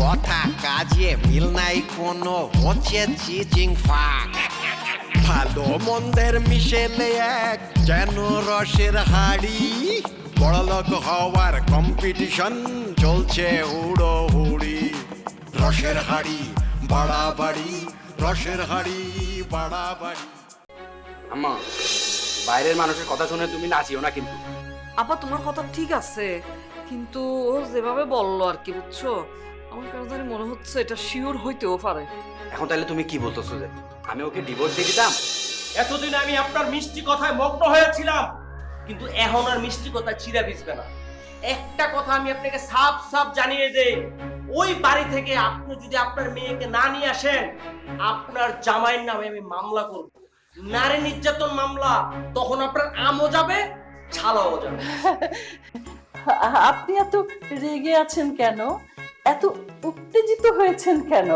কথা কাজে মিল নাই কোনো হচ্ছে চিচিং ফাক। ভালো মন্দের মিশেলে এক যেন রসের হাড়ি। বড়লোক হওয়ার কম্পিটিশন চলছে হুড়ো হুড়ি রসের হাড়ি বাড়াবাড়ি রসের হাড়ি বাড়াবাড়ি। আম্মা বাইরের মানুষের কথা শুনে তুমি নাচিও না কিন্তু? আপা তোমার কথা ঠিক আছে কিন্তু ও যেভাবে বলল আর কি বুঝছ? আমার কেন জানি মনে হচ্ছে এটা শিওর হইতেও পারে। এখন তাহলে তুমি কি বলতেছো যে আমি ওকে ডিভোর্স দিয়ে দিতাম? এতদিন আমি আপনার মিষ্টি কথায় মগ্ন হয়েছিলাম কিন্তু এখন আর মিষ্টি কথা চিরা ভিজবে না। একটা কথা আমি আপনাকে সাফ সাফ জানিয়ে দেই ওই বাড়ি থেকে আপনি যদি আপনার মেয়েকে না নিয়ে আসেন আপনার জামাইয়ের নামে আমি মামলা করব। নারী নির্যাতন মামলা তখন আপনার আমও যাবে ছালাও যাবে। আপনি এত রেগে আছেন কেন? এত উত্তেজিত হয়েছেন কেন?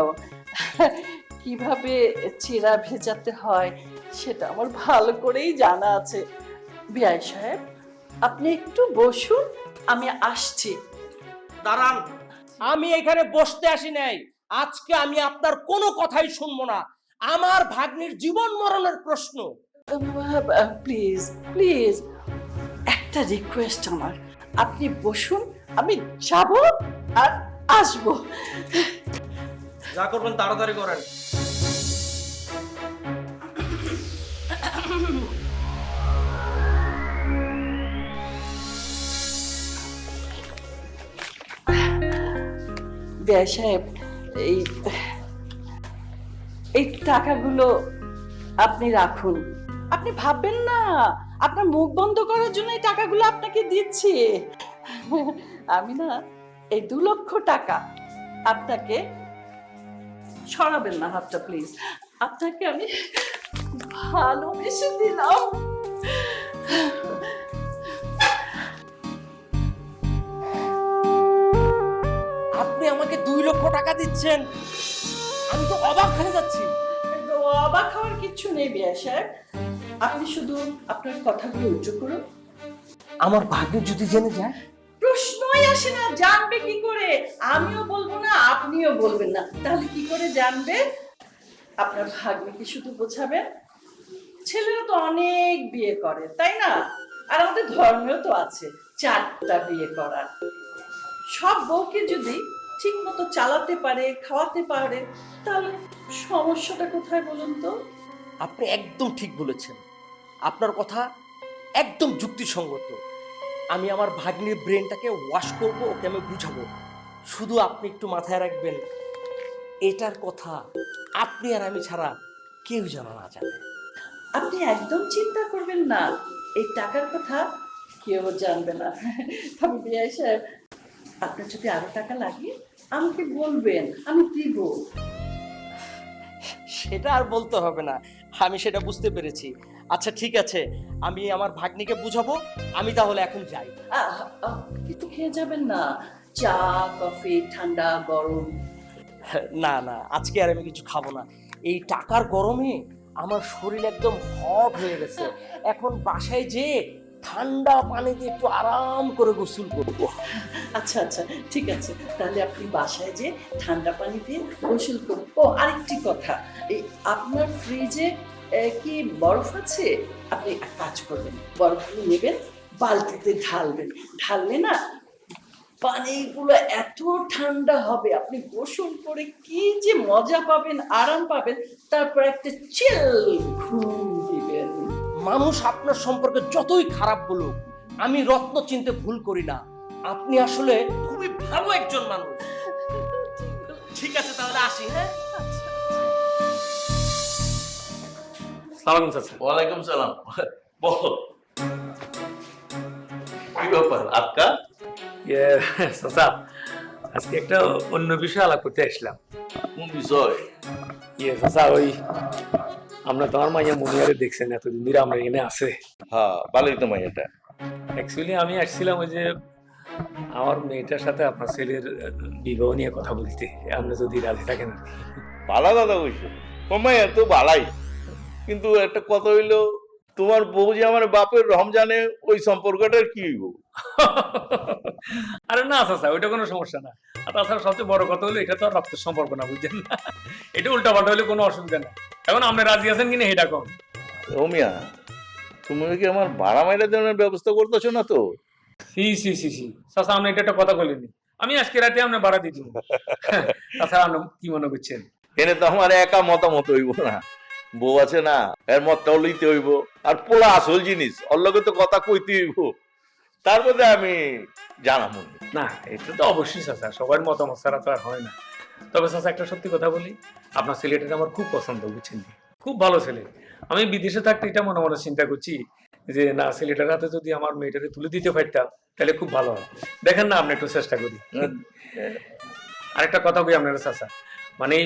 কীভাবে চেরা ভেজাতে হয় সেটা আমার ভালো করেই জানা আছে। বিআই সাহেব আপনি একটু বসুন আমি আসছি। দাঁড়ান আমি এখানে বসতে আসি নাই। আজকে আমি আপনার কোনো কথাই শুনব না। আমার ভাগ্নির জীবন মরণের প্রশ্ন। প্লিজ প্লিজ একটা রিকোয়েস্ট আমার। আপনি বসুন আমি যাব আর আসব। যা করবেন তাড়াতাড়ি করেন। ব্যয় সাহেব এই এই টাকাগুলো আপনি রাখুন। আপনি ভাববেন না আপনার মুখ বন্ধ করার জন্য এই টাকাগুলো আপনাকে দিচ্ছি। আমি না এই দু লক্ষ টাকা আপনাকে সরাবেন না হাতটা প্লিজ আপনাকে আমি ভালোবেসে দিলাম। আপনি আমাকে দুই লক্ষ টাকা দিচ্ছেন। আমি তো অবাক হয়ে যাচ্ছি। অবাক হওয়ার কিচ্ছু নেই বিয়া সাহেব। আপনি শুধু আপনার কথাগুলো উচ্চ করুন। আমার ভাগ্য যদি জেনে যায় প্রশ্নই আসে না, জানবে কি করে? আমিও বলব না, আপনিও বলবেন না। তাহলে কি করে জানবে? আপনার ভাগ্যকে শুধু বোঝাবেন ছেলেরা তো অনেক বিয়ে করে, তাই না? আর আমাদের ধর্মেও তো আছে, চারটা বিয়ে করার। সব বউকে যদি ঠিক মতো চালাতে পারে, খাওয়াতে পারে, তাহলে সমস্যাটা কোথায় বলুন তো? আপনি একদম ঠিক বলেছেন। আপনার কথা একদম যুক্তিসঙ্গত। আমি আমার ভাগ্নির ব্রেনটাকে ওয়াশ করব ওকে আমি বুঝাবো। শুধু আপনি একটু মাথায় রাখবেন এটার কথা আপনি আর আমি ছাড়া কেউ জানা না জানে। আপনি একদম চিন্তা করবেন না এই টাকার কথা কেউ জানবে না। তবে সাহেব আপনার যদি আরও টাকা লাগে আমাকে বলবেন আমি দিব। সেটা আর বলতে হবে না আমি সেটা বুঝতে পেরেছি। আচ্ছা ঠিক আছে। আমি আমার ভাগ্নিকে বুঝাবো। আমি তাহলে এখন যাই। আহ, আহ, কিছু খেয়ে যাবেন না। চা কফি ঠান্ডা গরম। না না আজকে আর আমি কিছু খাব না। এই টাকার গরমে আমার শরীর একদম হট হয়ে গেছে। এখন বাসায় যে ঠান্ডা পানিতে একটু আরাম করে গোসল করব। আচ্ছা আচ্ছা ঠিক আছে। তাহলে আপনি বাসায় যে ঠান্ডা পানি দিয়ে গোসল করুন। ও আরেকটি কথা। এই আপনার ফ্রিজে কি বরফ আছে? আপনি এক কাজ করবেন বরফগুলো নেবেন বালতিতে ঢালবেন। ঢাললে না পানিগুলো এত ঠান্ডা হবে আপনি গোসল করে কি যে মজা পাবেন আরাম পাবেন তারপর একটা চেল ঘুম দিবেন। মানুষ আপনার সম্পর্কে যতই খারাপ বলুক আমি রত্ন চিনতে ভুল করি না। আপনি আসলে খুবই ভালো একজন মানুষ। ঠিক আছে তাহলে আসি হ্যাঁ? সালাম চাচা। ওয়ালাইকুম সালাম। বলো। কি ব্যাপার? আপকা? ইয়ে চাচা আজকে একটা অন্য বিষয় আলাপ করতে আসলাম। কোন বিষয়? ইয়ে চাচা ওই আমরা তোমার মাইয়া মনিয়ারে দেখছেন এতদিন ধরে আমরা এখানে আছে। হ্যাঁ ভালোই তো মাইয়াটা। অ্যাকচুয়ালি আমি আসছিলাম ওই যে আমার মেয়েটার সাথে আপনার ছেলের বিবাহ নিয়ে কথা বলতে। আপনি যদি রাজি থাকেন আর কি। ভালো কথা কইছো। ও মাইয়া তো ভালাই কিন্তু একটা কথা হইল তোমার বউ যে আমার বাপের রমজানে ওই সম্পর্কটার কি হইব? আরে না চাচা ওইটা কোনো সমস্যা না। আর তাছাড়া সবচেয়ে বড় কথা হলো এটা তো রক্তের সম্পর্ক না বুঝছেন না? এটা উল্টা পাল্টা হলে কোনো অসুবিধা নেই এখন আপনি রাজি আছেন কিনা এটা কম। ও মিয়া তুমি কি আমার ভাড়া মাইরা দেওয়ার ব্যবস্থা করতেছো না তো? সি সি সি সি। চাচা আপনি এটা একটা কথা বলিনি আমি আজকে রাতে আপনার ভাড়া দিয়ে দিব। তাছাড়া আপনি কি মনে করছেন? এনে তো আমার একা মতামত হইব না। বউ আছে না, এর মতটাও লইতে হইব। আর পোলা আসল জিনিস লগে তো কথা কইতে হইব। তার মধ্যে আমি জানাব না, এটা তো অবশ্যই চাচা, সবার মতামত ছাড়া তো আর হয় না। তবে চাচা একটা সত্যি কথা বলি, আপনার ছেলেটা আমার খুব পছন্দ, বুঝছেন? খুব ভালো ছেলে। আমি বিদেশে থাকতে এটা মনে মনে চিন্তা করছি যে, না, ছেলেটার হাতে যদি আমার মেয়েটাকে তুলে দিতে পারতাম, তাহলে খুব ভালো হয়। দেখেন না আপনি একটু চেষ্টা করি। আরেকটা কথা কই আপনার চাচা? মানে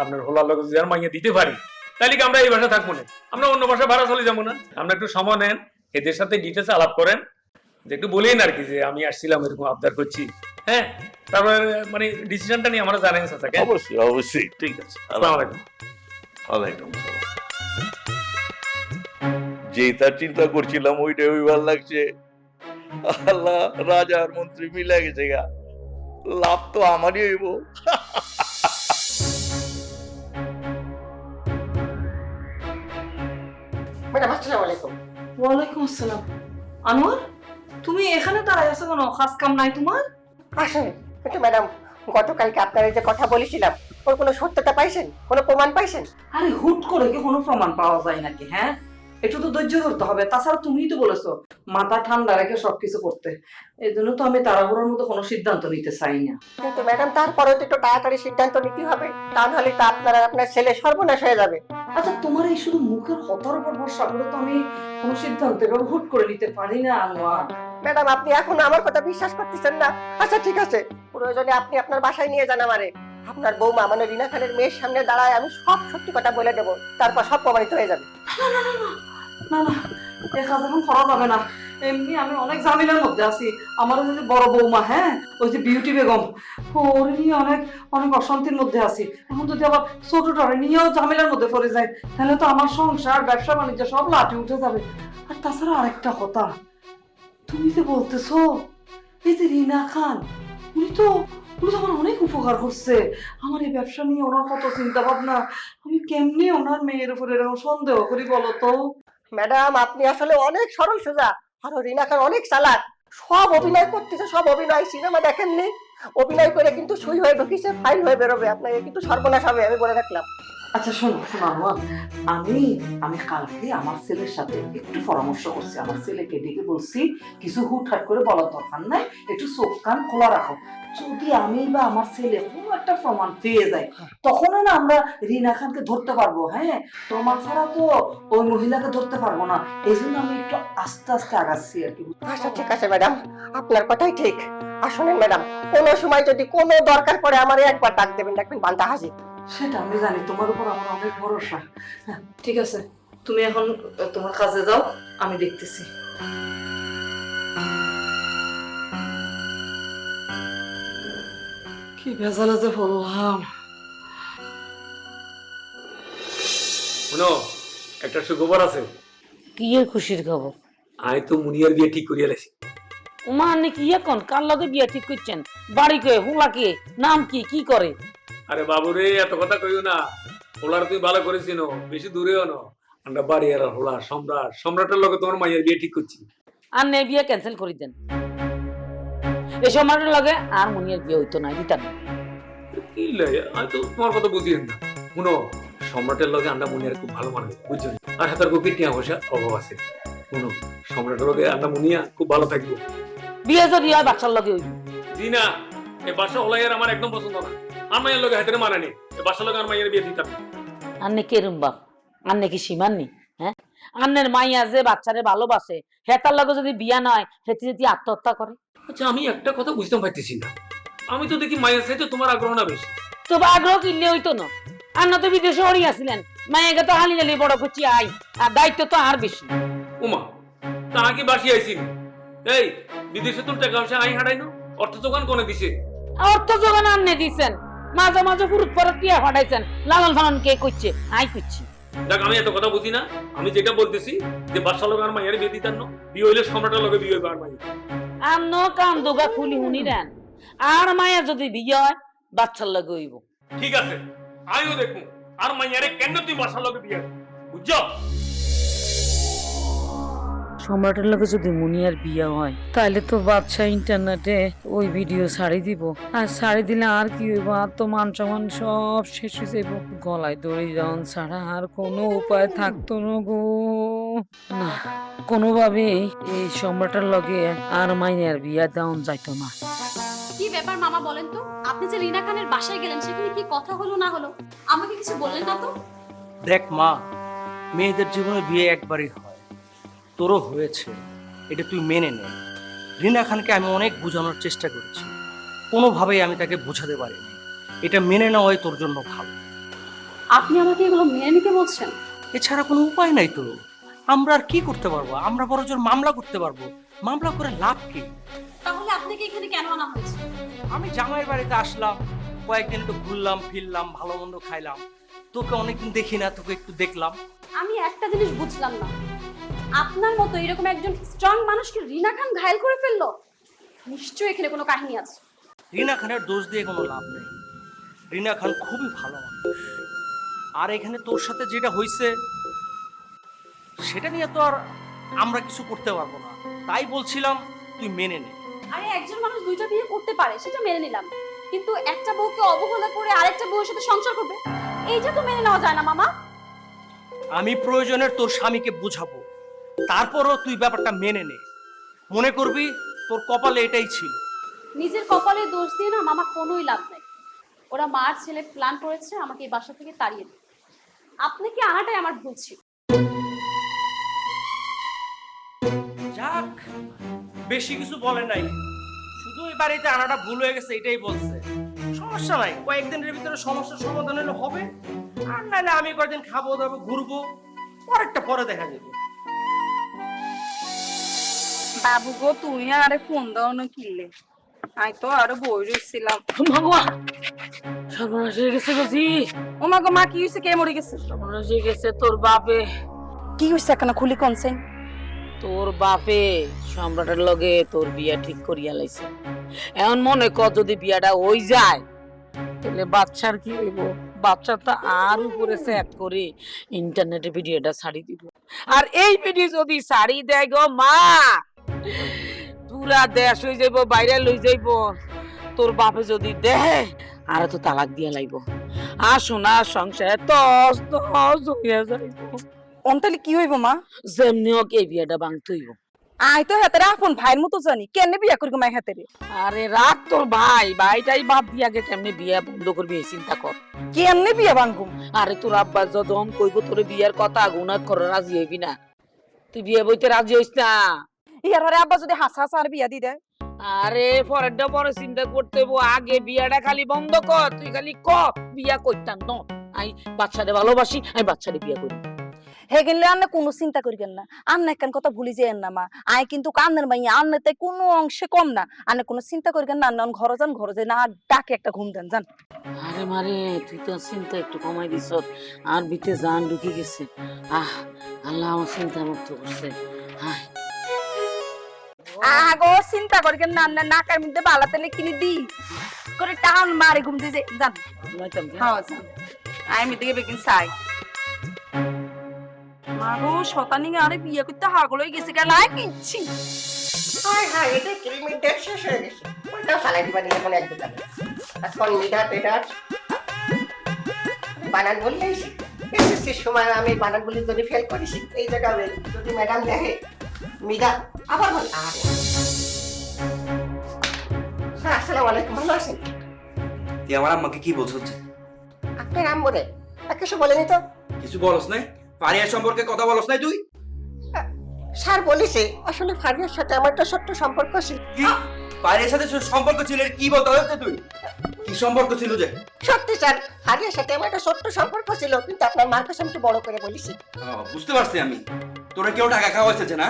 আপনার হোলার লোক যদি আর মাইয়া দিতে পারি তাহলে কি আমরা এই ভাষা থাকব না? আমরা অন্য ভাষা ভাড়া চলে যাব না? আমরা একটু সময় নেন এদের সাথে ডিটেলস আলাপ করেন। যে একটু বলেন আর কি যে আমি আসছিলাম এরকম আবদার করছি। হ্যাঁ? তারপরে মানে ডিসিশনটা নিয়ে আমরা জানেন চাচা অবশ্যই অবশ্যই ঠিক আছে। আসসালামু আলাইকুম ওয়ালাইকুম আসসালাম। যে তার চিন্তা করছিলাম ওইটা ওই ভালো লাগছে। আল্লাহ রাজা আর মন্ত্রী মিলে গেছে গা। লাভ তো আমারই হইব। ম্যাডাম আসসালামু আলাইকুম। ওয়ালাইকুম আসসালাম। আনোয়ার তুমি এখানে দাঁড়াই আছো কেন? কাজ কাম নাই তোমার? আসেন। কিন্তু ম্যাডাম গতকালকে আপনার যে কথা বলেছিলাম ওর কোনো সত্যতা পাইছেন? কোনো প্রমাণ পাইছেন? আরে হুট করে কি কোনো প্রমাণ পাওয়া যায় নাকি হ্যাঁ? একটু তো ধৈর্য ধরতে হবে। তাছাড়া তুমিই তো বলেছ মাথা ঠান্ডা রেখে সবকিছু করতে। এই জন্য তো আমি তাড়াহুড়োর মতো কোনো সিদ্ধান্ত নিতে চাই না। কিন্তু ম্যাডাম তারপরেও তো একটু তাড়াতাড়ি সিদ্ধান্ত নিতে হবে। তা নাহলে তো আপনার আর আপনার ছেলে সর্বনাশ হয়ে যাবে। আচ্ছা তোমার এই শুধু মুখের হতার উপর ভরসা করে তো আমি কোনো সিদ্ধান্ত এভাবে হুট করে নিতে পারি না আনোয়ার। ম্যাডাম আপনি এখন আমার কথা বিশ্বাস করতেছেন না। আচ্ছা ঠিক আছে। প্রয়োজনে আপনি আপনার বাসায় নিয়ে যান আমারে। আপনার বৌমা মানে রিনা খানের মেয়ের সামনে দাঁড়ায় আমি সব সত্যি কথা বলে দেবো। তারপর সব প্রমাণিত হয়ে যাবে। না না। এ কাজ এখন করা যাবে না। এমনি আমি অনেক ঝামেলার মধ্যে আছি। আমার যে বড় বৌমা হ্যাঁ? ওই যে বিউটি বেগম। অনেক অনেক অশান্তির মধ্যে আছি। এখন যদি আবার ছোটটারে নিয়েও ঝামেলার মধ্যে পড়ে যায়, তাহলে তো আমার সংসার, ব্যবসা, বাণিজ্য সব উঠে যাবে। আর তাছাড়া আরেকটা কথা, তুমি যে বলতেছো, এই যে রিনা খান, উনি তো উনি তো আমার অনেক উপকার করছে। আমার এই ব্যবসা নিয়ে ওনার কত চিন্তা ভাবনা আমি কেমনি ওনার মেয়ের উপর এরকম সন্দেহ করি বলো তো? ম্যাডাম, আপনি আসলে অনেক সরল সোজা। আর রিনা খান অনেক চালাক। সব অভিনয় করতেছে, সব অভিনয়। সিনেমা দেখেননি? অভিনয় করে কিন্তু সই হয়ে ঢুকিছে, ফাইল হয়ে বেরোবে। আপনাকে কিন্তু সর্বনাশ হবে, আমি বলে রাখলাম। আচ্ছা শোনো শোনো আমার আমি আমি কালকে আমার ছেলের সাথে একটু পরামর্শ করছি। আমার ছেলেকে ডেকে বলছি কিছু হুটহাট করে বলার দরকার নাই। একটু চোখ কান খোলা রাখো। যদি আমি বা আমার ছেলে কোনো একটা প্রমাণ পেয়ে যায় তখন না আমরা রিনা খানকে ধরতে পারব হ্যাঁ? তোমার ছাড়া তো ওই মহিলাকে ধরতে পারব না। এই জন্য আমি একটু আস্তে আস্তে আগাচ্ছি আর কি আচ্ছা ঠিক আছে ম্যাডাম। আপনার কথাই ঠিক। আসলে ম্যাডাম কোনো সময় যদি কোনো দরকার পড়ে আমার একবার ডাক দেবেন দেখবেন বান্তা হাজির সেটা আমি জানি তোমার উপর আমার অনেক ভরসা। ঠিক আছে তুমি এখন তোমার কাজে যাও আমি দেখতেছি। কি ভেজালে যে বললাম। শুনো একটা সুখবর আছে। কি এর খুশির খবর? আমি তো মুনিয়ার বিয়ে ঠিক করিয়া লেছি উমা আপনি কি এখন? কার লগে বিয়ে ঠিক করছেন? বাড়ি কে হুলা কে? নাম কি? কি করে? আরে বাবু রে এত কথা কইও না। হোলার তুই ভালো করেছিস বেশি দূরেও ন আমরা বাড়ি আর হোলা সম্রাট সম্রাটের লগে তোমার মাইয়ের বিয়ে ঠিক করছি। আর নে বিয়ে ক্যান্সেল করে দেন। এই সময়টার লগে আর মনিয়ার বিয়ে হইতো না দিতাম না। কি লাগে আমি তো তোমার কথা বুঝি না। শুনো সম্রাটের লগে আমরা মুনিয়ার খুব ভালো মানে বুঝছ আর হাতার কপি টিয়া পয়সা অভাব আছে। শুনো সম্রাটের লগে আমরা মুনিয়া খুব ভালো থাকব। বিয়ে যদি হয় বাচ্চার লগে হইব। জি না এই বাসা হলাইয়ের আমার একদম পছন্দ না। আর মাইয়ের লগে হাতের মানানি বাসার লগে আর মাইয়ের বিয়ে দিতাম। না। আর নে কেরম বাপ আর নে কি সীমান নি হ্যাঁ? আন্নের মাইয়া যে বাচ্চারে ভালোবাসে হেতার লগে যদি বিয়া নয় হেতি যদি আত্মহত্যা করে? আচ্ছা আমি একটা কথা বুঝতে পারতেছি না। আমি তো দেখি মায়ের সাথে তোমার আগ্রহ না বেশি। তবে আগ্রহ কিনলে হইতো না। আর না তো বিদেশে হরি আসলেন মায়েকে তো হালি জালি বড় করছি আই আর দায়িত্ব তো আর বেশি। উমা তাহাকে বাসি আইসি এই বিদেশে তোর টাকা পয়সা আই হারাইনো অর্থ যোগান কোনে দিছে? অর্থ যোগান আননে দিছেন। মাঝে মাঝে ফুরুত পরে টিয়া ফাটাইছেন। লালন ফালন কে করছে? আই করছি। দেখ আমি এত কথা বুঝি না। আমি যেটা বলতেছি যে বাদশা লোক আর মায়ের বিয়ে দিতাম না। বিয়ে হইলে সম্রাটের লগে বিয়ে হইবে আর মায়ের আন্ন কান দোগা খুলি হুনি দেন আর মায়া যদি বিয়ে হয় বাচ্চার লগে হইব। ঠিক আছে আমিও দেখব। আর মাইয়ারে কেন তুই বাসার লগে বিয়ে বুঝছ? সম্রাটের লোকে যদি মুনিয়ার বিয়ে হয় তাহলে তো বাদশা ইন্টারনেটে ওই ভিডিও ছাড়ি দিব। আর ছাড়ি দিলে আর কি হইব? আর তো মান সম্মান সব শেষ হয়ে যাইব। গলায় দড়ি দেওয়ান ছাড়া আর কোনো উপায় থাকতো না গো। না কোনোভাবেই এই সম্রাটের লগে আর মাইনের বিয়া দেওয়ান যাইতো না। কি ব্যাপার মামা বলেন তো? আপনি যে রিনা খানের বাসায় গেলেন সেখানে কি কথা হলো না হলো? আমাকে কিছু বললেন না তো? দেখ মা মেয়েদের জীবনে বিয়ে একবারই হয়। তোরও হয়েছে এটা তুই মেনে নে। রিনা খানকে আমি অনেক বোঝানোর চেষ্টা করেছি। কোনোভাবেই আমি তাকে বোঝাতে পারিনি। এটা মেনে নেওয়াই তোর জন্য ভালো। আপনি আমাকে এগুলো মেনে নিতে বলছেন? এছাড়া কোনো উপায় নাই তো। আমরা আর কি করতে পারব? আমরা বড় জোর মামলা করতে পারব। মামলা করে লাভ কি? তাহলে আপনাকে এখানে কেন আনা হয়েছে? আমি জামাইয়ের বাড়িতে আসলাম কয়েকদিন একটু ঘুরলাম ফিরলাম ভালো মন্দ খাইলাম। তোকে অনেকদিন দেখি না তোকে একটু দেখলাম। আমি একটা জিনিস বুঝলাম না। আপনার মতো এরকম একজন স্ট্রং মানুষকে রিনা খান ঘায়ল করে ফেলল? নিশ্চয়ই এখানে কোনো কাহিনী আছে। রিনা খানের দোষ দিয়ে কোনো লাভ নেই। রিনা খান খুবই ভালো মানুষ। আর এখানে তোর সাথে যেটা হয়েছে সেটা নিয়ে তো আর আমরা কিছু করতে পারব না। তাই বলছিলাম তুই মেনে নে। আরে একজন মানুষ দুইটা বিয়ে করতে পারে সেটা মেনে নিলাম। কিন্তু একটা বউকে অবহেলা করে আরেকটা বউয়ের সাথে সংসার করবে এইটা তো মেনে নেওয়া যায় না মামা। আমি প্রয়োজনের তোর স্বামীকে বুঝাবো। তারপরও তুই ব্যাপারটা মেনে নে। মনে করবি তোর কপালে এটাই ছিল। নিজের কপালে দোষ দিয়ে না মামা কোনোই লাভ নাই। ওরা মার ছেলে প্ল্যান করেছে আমাকে এই বাসা থেকে তাড়িয়ে দিতে। আপনাকে আনাটাই আমার ভুল ছিল? যাক বেশি কিছু বলে নাই। শুধু এই বাড়িতে আনাটা ভুল হয়ে গেছে এটাই বলছে। সমস্যা নাই কয়েকদিনের ভিতরে সমস্যার সমাধান হলে হবে। আর নাহলে আমি কয়েকদিন খাব দাবো ঘুরবো পরেরটা পরে দেখা যাবে। বাবু গো তুমি আরে ফোন দাও না কিনলে? আমি তো আরও বই ভগবান সর্বনাশ হয়ে গেছে ও মা গো মা কি হয়েছে কে মরে গেছে? সর্বনাশ হয়ে গেছে তোর বাপে। কি হয়েছে এখন? খুলি কনসেন তোর বাপে সম্রাটের লগে তোর বিয়া ঠিক করিয়া লাইছে। এমন মনে কর যদি বিয়াটা হই যায় তাহলে বাচ্চার কি হইব? বাচ্চা তো আর উপরে সেট করে ইন্টারনেটে ভিডিওটা ছাড়ি দিব। আর এই ভিডিও যদি ছাড়ি দেয় গো মা পুরা দেশ হয়ে যাইব বাইরে লই যাইব। তোর বাপে যদি দেয় আর তো তালাক দিয়া লাইব। আর সোনা সংসার তস তস হইয়া যাইব। অন্তালি কি হইব মা? যেমনি হোক এই বিয়াটা ভাঙতে হইব। আই তো হাতের আপন ভাইয়ের মতো জানি কেন বিয়া করব মাই হাতেরে? আরে রাখ তোর ভাই ভাইটাই বাদ দিয়া গে কেমনে বিয়া বন্ধ করবি এই চিন্তা কর। কেমনে বিয়া ভাঙবো আরে তোর আব্বা যখন কইব তোর বিয়ার কথা গুণাত কর রাজি হইবি না। তুই বিয়ে বইতে রাজি হইস না। ইয়ার আব্বা যদি হাসা হাসা আর বিয়া দি দেয়? আরে পরেরটা পরে চিন্তা করতে হইব। আগে বিয়াটা খালি বন্ধ কর তুই খালি ক বিয়া করতাম ন। আই বাচ্চারে ভালোবাসি আমি বাচ্চারে বিয়া করি। হে গেলে আন্না কোনো চিন্তা করিবেন না। আন্না একখান কথা ভুলি যেন না মা। আই কিন্তু কান্দের মাই আন্না তাই কোনো অংশে কম না। আন্না কোনো চিন্তা করিবেন না আন্না ঘরে যান ঘরে যান না ডাকে একটা ঘুম দেন যান। আরে মারে তুই তো চিন্তা একটু কমাই দিছ আর ভিতরে জান ঢুকে গেছে। আহ আল্লাহ আমার চিন্তা মুক্ত করছে হায় আগো, চিন্তা করিবেন না নাকের মধ্যে বালা তেলে কিনে দি করে টান মারে ঘুম দিয়ে যান। হ্যাঁ আমি দিকে বেকিন চাই। মাগো শতানি আরে বিয়ে করতে হাগল হয়ে গেছে কেন আয় কিচ্ছি হাই হাই এটা সময় আমি বানান বলি যদি ফেল করেছি। এই জায়গায় যদি ম্যাডাম দেখে মিডা আবার বল। আরে। স্যার আসসালামু আলাইকুম ভালো আছেন? তুই আমার আম্মাকে কি বলছিস আপনার আম বলে কিছু বলেনি তো? কিছু বলস নাই? পারিয়া সম্পর্কে কথা বলস নাই তুই? স্যার বলেছে আসলে ফারিয়ার সাথে আমার তো ছোট্ট সম্পর্ক ছিল। বাইরের সাথে সম্পর্ক ছিল কি বলতে হচ্ছে তুই? কি সম্পর্ক ছিল যে? সত্যি স্যার হারিয়ার সাথে আমার একটা ছোট্ট সম্পর্ক ছিল কিন্তু আপনার মার কাছে একটু বড় করে বলেছি বুঝতে পারছি আমি। তোরা কেউ টাকা খাওয়া হয়েছে না?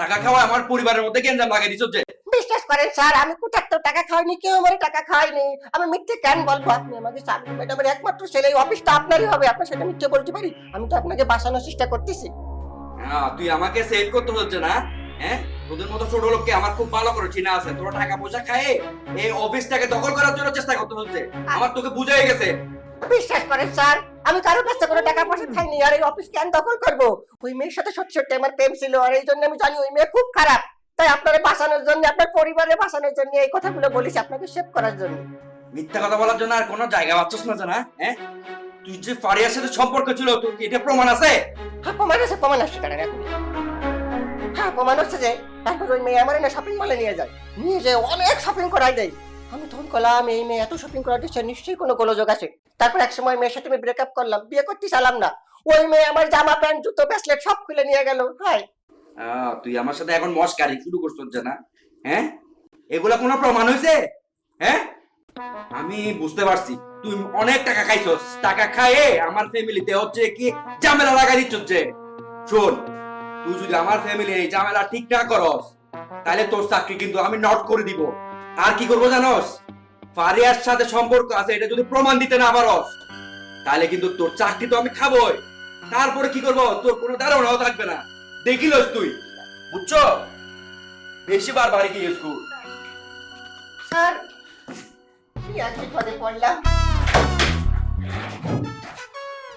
টাকা খাওয়া আমার পরিবারের মধ্যে গেঞ্জাম লাগাই দিচ্ছ যে? বিশ্বাস করেন স্যার আমি কোথাও তো টাকা খাইনি কেউ আমার টাকা খায়নি আমি মিথ্যে কেন বলব আপনি আমাকে? চাকরি ম্যাডামের একমাত্র ছেলে অফিসটা আপনারই হবে আপনার সেটা মিথ্যে বলতে পারি। আমি তো আপনাকে বাঁচানোর চেষ্টা করতেছি। হ্যাঁ তুই আমাকে সেভ করতে হচ্ছে না? হ্যাঁ? তোদের মতো ছোট লোককে আমার খুব ভালো করে চিনা আছে। তোরা টাকা পয়সা খায় এই অফিসটাকে দখল করার জন্য চেষ্টা করতে হচ্ছে। আমার তোকে বুঝাই গেছে। বিশ্বাস করেন স্যার আমি কারও কাছ কোনো টাকা পয়সা খাইনি আর এই অফিস কেন দখল করব। ওই মেয়ের সাথে সত্যি সত্যি আমার প্রেম ছিল আর এই জন্য আমি জানি ওই মেয়ে খুব খারাপ। তাই আপনারা বাঁচানোর জন্য আপনার পরিবারে বাঁচানোর জন্য এই কথাগুলো বলেছি আপনাকে সেভ করার জন্য। মিথ্যা কথা বলার জন্য আর কোনো জায়গা পাচ্ছিস না যে না হ্যাঁ? তুই যে ফারিয়ার সাথে সম্পর্ক ছিল তোর কি এটা প্রমাণ আছে? হ্যাঁ প্রমাণ আছে প্রমাণ আসছে কারণ এখন হচ্ছে যে ওই মেয়ে আমার শপিং মলে নিয়ে যায়। নিয়ে যায় অনেক শপিং করাই দেয়। আমি তখন কলাম, এই মেয়ে এত শপিং নিশ্চয়ই কোনো গোলযোগ আছে। তারপর এক সময় মেয়ের সাথে আমি করলাম, বিয়ে করতে চালাম না। ওই মেয়ে আমার জামা, প্যান্ট, জুতো ব্রেসলেট সব খুলে নিয়ে গেল। হাই তুই আমার সাথে এখন মস্কারি, শুরু করছিস না? হ্যাঁ? এগুলা কোনো প্রমাণ হয়েছে? হ্যাঁ? আমি বুঝতে পারছি, তুই অনেক টাকা খাইছস। টাকা খাইয়ে আমার ফ্যামিলিতে হচ্ছে কি ঝামেলা লাগাই দিচ্ছ যে শোন তুই যদি আমার ফ্যামিলি এই ঝামেলা ঠিক না করস, তাহলে তোর চাকরি কিন্তু আমি নট করে দিব। আর কি করব জানোস? ফারিয়ার সাথে সম্পর্ক আছে, এটা যদি প্রমাণ দিতে না পারস, তাহলে কিন্তু তোর চাকরি তো আমি খাবোই। তারপরে কি করব? তোর কোনো ধারণাও থাকবে না। দেখিলস তুই? বুঝছ? বেশি বার বাড়ি গিয়ে স্কুল স্যার, কি আর বিপদে পড়লাম?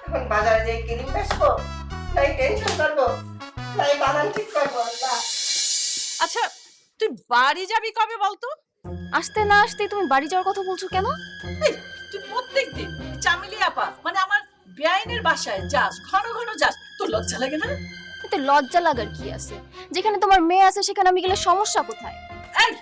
এখন বাজারে যে ক্রিম বেচবো নাই টেনশন করব? ঠিক করব আচ্ছা তুই বাড়ি যাবি কবে বলতো? আসতে না আসতে তুমি বাড়ি যাওয়ার কথা বলছো কেন? এই, তুই প্রত্যেক দিন চামেলি আপা মানে আমার বেআইনের বাসায় যাস ঘন ঘন যাস তোর লজ্জা লাগে না? এতে লজ্জা লাগার কি আছে? যেখানে তোমার মেয়ে আছে সেখানে আমি গেলে সমস্যা কোথায়? এই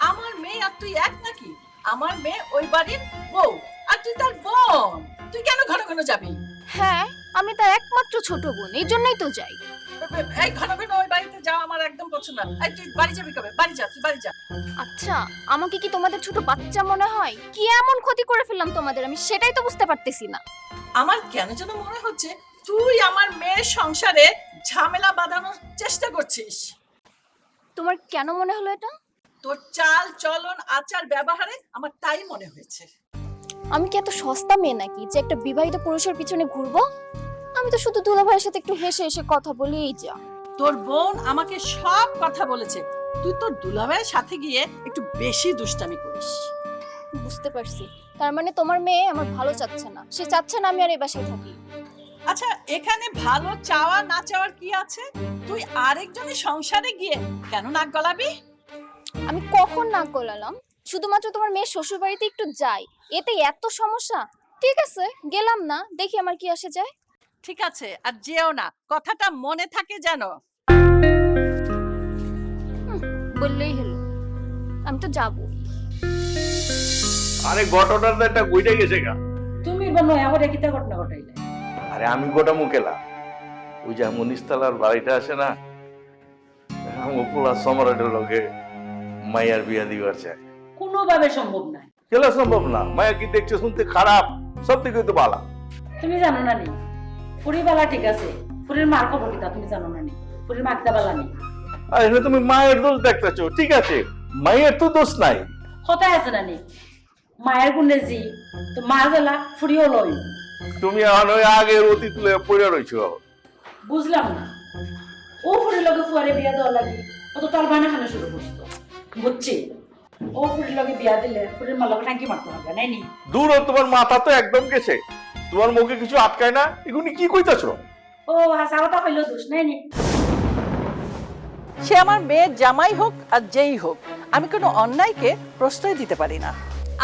আমার মেয়ে আর তুই এক নাকি? আমার মেয়ে ওই বাড়ির বউ আর তুই তার বোন। তুই কেন ঘন ঘন যাবি? হ্যাঁ আমি তার একমাত্র ছোট বোন এই জন্যই তো যাই। এই ঘন ঘন ওই বাড়িতে যাওয়া আমার একদম পছন্দ না। এই তুই বাড়ি যাবি কবে? বাড়ি যা তুই বাড়ি যা। আচ্ছা আমাকে কি তোমাদের ছোট বাচ্চা মনে হয়? কি এমন ক্ষতি করে ফেললাম তোমাদের? আমি সেটাই তো বুঝতে পারতেছি না। আমার কেন যেন মনে হচ্ছে তুই আমার মেয়ের সংসারে ঝামেলা বাঁধানোর চেষ্টা করছিস। তোমার কেন মনে হলো এটা? তোর চাল চলন আচার ব্যবহারে আমার তাই মনে হয়েছে। আমি কি এত সস্তা মেয়ে নাকি যে একটা বিবাহিত পুরুষের পিছনে ঘুরবো? আমি তো শুধু দুলা ভাইয়ের সাথে একটু হেসে হেসে কথা বলি এই যা। তোর বোন আমাকে সব কথা বলেছে। তুই তোর দুলাভাইয়ের সাথে গিয়ে একটু বেশি দুষ্টামি করিস। বুঝতে পারছি। তার মানে তোমার মেয়ে আমার ভালো চাচ্ছে না। সে চাচ্ছে না আমি আর এই বাসায় থাকি। আচ্ছা এখানে ভালো চাওয়া না চাওয়ার কি আছে? তুই আরেকজনের সংসারে গিয়ে কেন নাক গলাবি? আমি কখন নাক গলালাম? শুধুমাত্র তোমার মেয়ে শ্বশুর বাড়িতে একটু যাই এতে এত সমস্যা? ঠিক আছে গেলাম না। দেখি আমার কি আসে যায়। ঠিক আছে আর যেও না কথাটা মনে থাকে যেন। বললেই হলো। আমি তো যাব। আরে ঘটনাটা তো একটা গুইটা গেছে গা? তুমি বলো আমার কিতা ঘটনা ঘটাইলে আরে আমি গোটা মুকেলা ওই যে মনিস্তালার বাড়িটা আছে না আমার পোলা সম্রাটের লগে মাইয়ার বিয়া দিবার চায়। কোনোভাবে সম্ভব না কেলা সম্ভব না? মায়া কি দেখছে শুনতে খারাপ? সব থেকে তো ভালো তুমি জানো না নি ফুরিবালা ঠিক আছে। ফুরির মার খবর কিতা তুমি জানো না নি? ফুরির মা কিতা বালা নেই আর তুমি মায়ের দোষ দেখতেছো। ঠিক আছে মায়ের তো দোষ নাই। আছে না নি? মায়ের গুণে জি তো মা জ্বালা ফুরিও লই তুমি ওই আগের অতীত লয়ে পড়ে বুঝলাম না। ও ফুরির লগে ফুয়ারে বিয়া দেওয়া লাগি ও তো তার বানা খানা শুরু করতো বুঝছি? ও ফুরির লগে বিয়া দিলে ফুরির মা লগে টাঙ্কি মারতে হবে নাই নি? দূর তোমার মাথা তো একদম গেছে। তোমার মুখে কিছু আটকায় না? এগুলি কি কইতাছো? ও হাসা কথা হইল দোষ নাই নি। সে আমার মেয়ের জামাই হোক আর যেই হোক আমি কোনো অন্যায়কে প্রশ্রয় দিতে পারি না।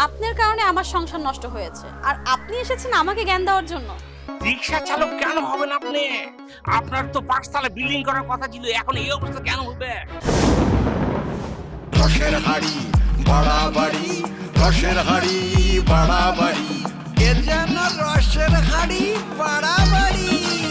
আপনার কারণে আমার সংসার নষ্ট হয়েছে আর আপনি এসেছেন আমাকে জ্ঞান দেওয়ার জন্য। রিক্সা চালক কেন হবেন আপনি? আপনার তো পাঁচতলা বিল্ডিং করার কথা ছিল এখন এই অবস্থা কেন হবে? রসের হাড়ি বাড়াবাড়ি রসের হাড়ি বাড়াবাড়ি। যেন রসের হাড়ি পাড়াবাড়ি।